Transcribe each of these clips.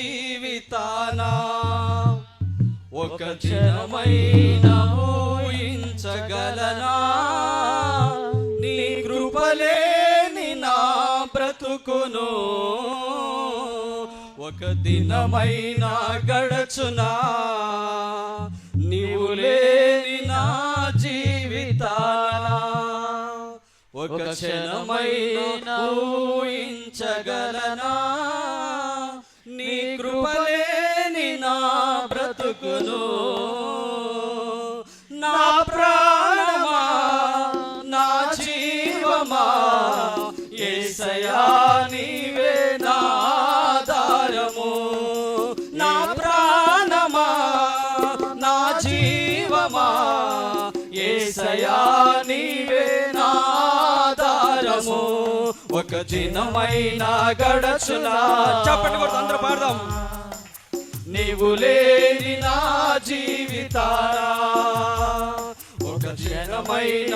జీవితానా? ఒక క్షణమైన ఊహించగలనా? నీ కృపలేని నా బ్రతుకును ఒక దినమైన గడచునా? నీవు లేని నా జీవితాన? ఒక క్షణమైన ఊహించగలనా? బ్రతుకును నా ప్రాణమా నా జీవమా ఏసయా నీవే నా ఆధారము నా ప్రాణమా నా జీవమా ఏసయా నీవే నా ఆధారము ఒక దినమైన గడచునా. చప్పటి కొడుతూ అందరూ పాడదాం. నీవు లేని నా జీవితారా? ఒక క్షణమైన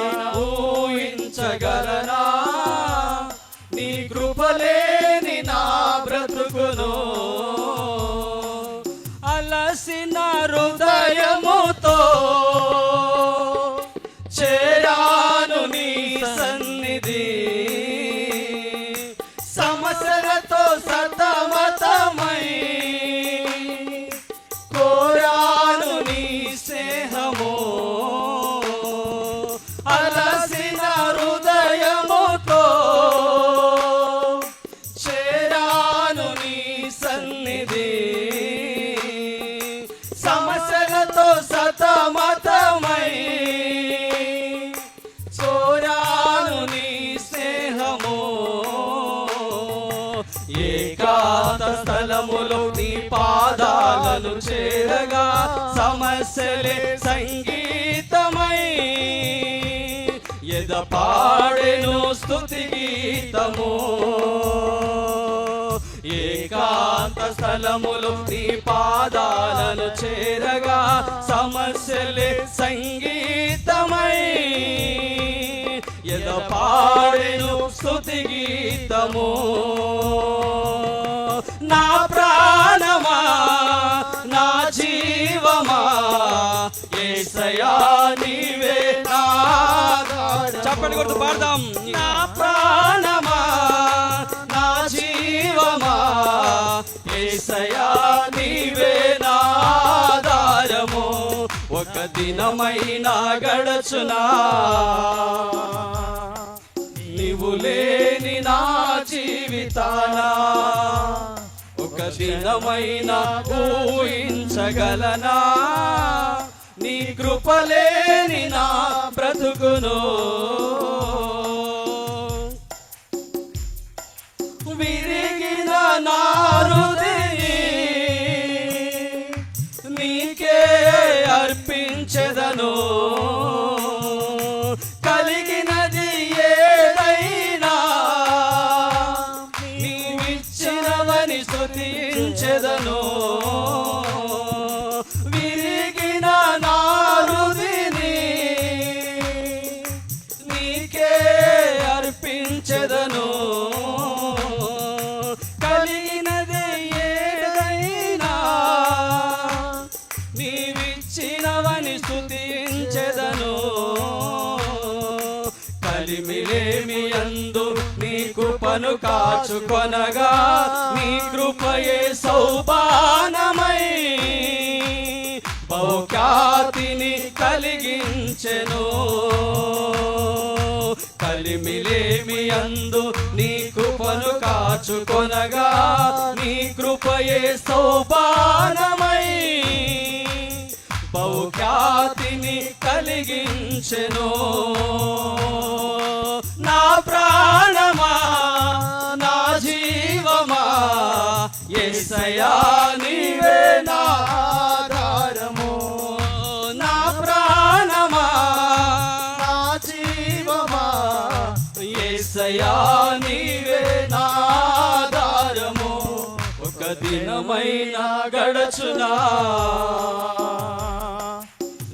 సన్నిధి సమస్యలతో సతమతమై చోరాను నీ స్నేహము. ఏకాంత స్థలములో నీ పాదాలను చేరగా సమస్యలే సంగీతమై. ఎద పాడెను స్తుతి గీతము. ఏకాంత స్థలములు నీ పాదాలను చేరగా సమస్యలే సంగీతమై. ఎద పాడెను స్తుతి గీతము. నా ప్రాణమా నా జీవమా ఏసయా నీవే నా చప్పటి కొడుతూ పాడదాం. నా ప్రాణమా ఏసయా నీవే నా ఒక దినమైనా గడచునా. నీవు లేని నా జీవితానా. ఒక దినమైనా ఊహించగలనా. నీ కృపలేని నా బ్రతుకును. కృపను కాచుకొనగా నీ కృపయే సౌపానమై బహుఖ్యాతిని కలిగించెను. కలిమిలేమి అందు నీ కృపను కాచుకొనగా నీ కృపయే సౌపానమై బహుఖ్యాతిని కలిగించెను. నా ప్రాణం ఏసయా నీవే నాదారము ఒక దినమైనా గడచునా.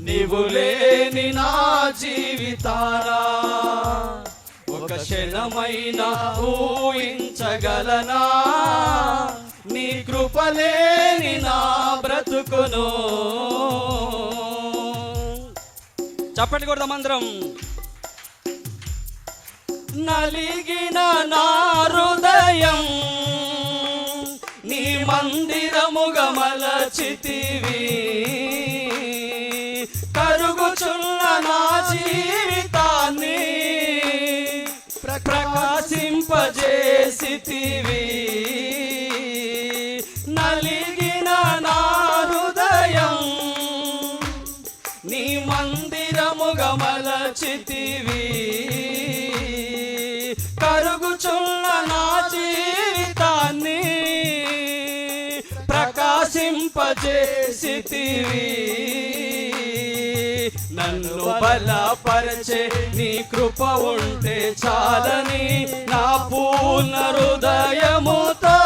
నీవు లేని నా జీవితారా ఒక క్షణమైనా ఊహించగలనా. నీ కృపలేని నా బ్రతుకును. చప్పటి కొడదాం అందరం. నలిగిన నా హృదయం నీ మందిరముగా మలచితివి కరుగుచున్న నా జీవితాన్ని ప్రకాశింపజేసితివి. నలిగిన నా హృదయం నీ మందిరముగా ప్రకాశింపజేసితివి నన్ను బలపరచే నీ కృప ఉంటే చాలని నా పూర్ణ హృదయముతో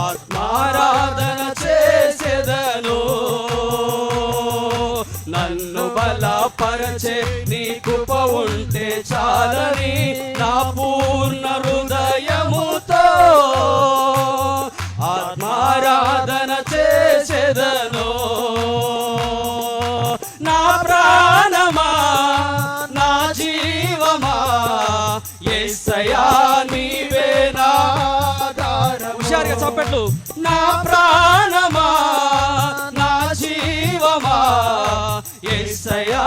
ఆత్మారాధన చేసేదను. నన్ను బలపరచే నీ కృప ఉంటే చాలని నా పూర్ణ హృదయ నీవే. హుషారుగా చప్పట్లు నా ప్రాణమా నా జీవమా. ఎస్సయా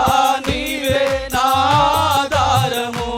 నీవే నా ఆధారము